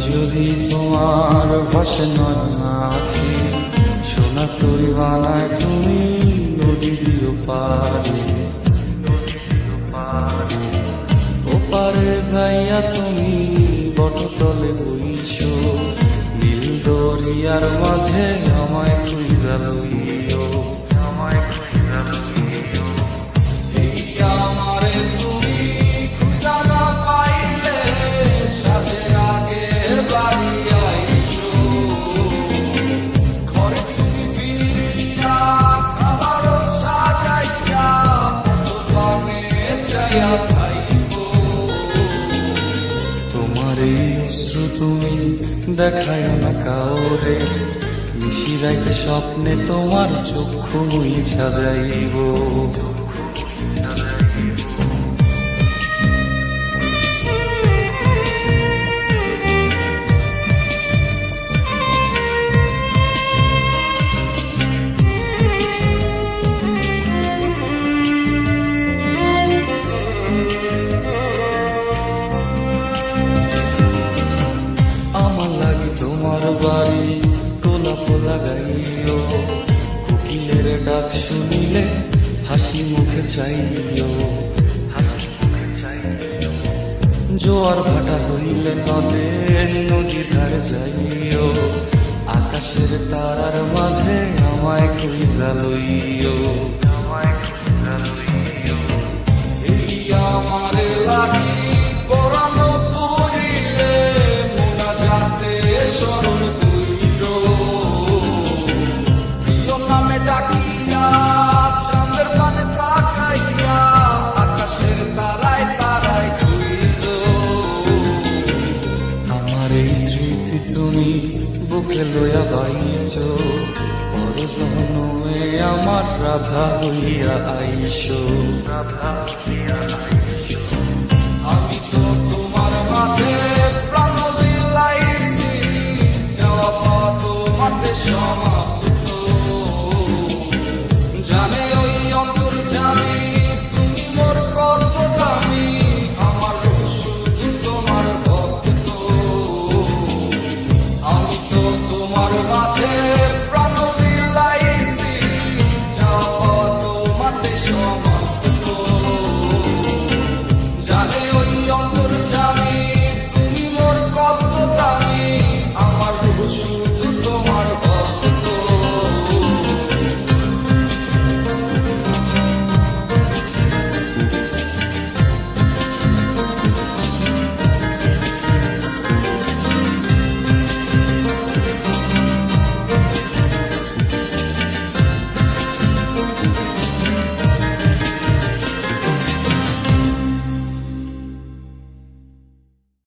আমার ভাসে নাকি সোনা তুই বানায় তুমি নদী দিও পারে ওপারে। যাইয়া তুমি বটতলে বইছো, নীল দরিয়ার মাঝে আমায় খুঁজা লইও তোমার এই অশ্রু তুমি দেখায় না কাউরে মিশিরাইতে স্বপ্নে তোমার চক্ষু মুই যাইব। ডাক শুনিলে হাসি মুখে চাইও জোয়ার ভাটা হইলে নদে নদী ধার যাইও। আকাশের তারার মাঝে আমায় খুঁজা লইও। আমায় খুঁজা লইও। এই আমারে লাগি পরানো পড়িলে মোনা যাতে স্মরণ এই স্মৃতি তুমি বুকে লইয়া বাইছ। পর জন্মে আমার রাধা হইয়া আইস। রাধা হইয়া আইস আমি তো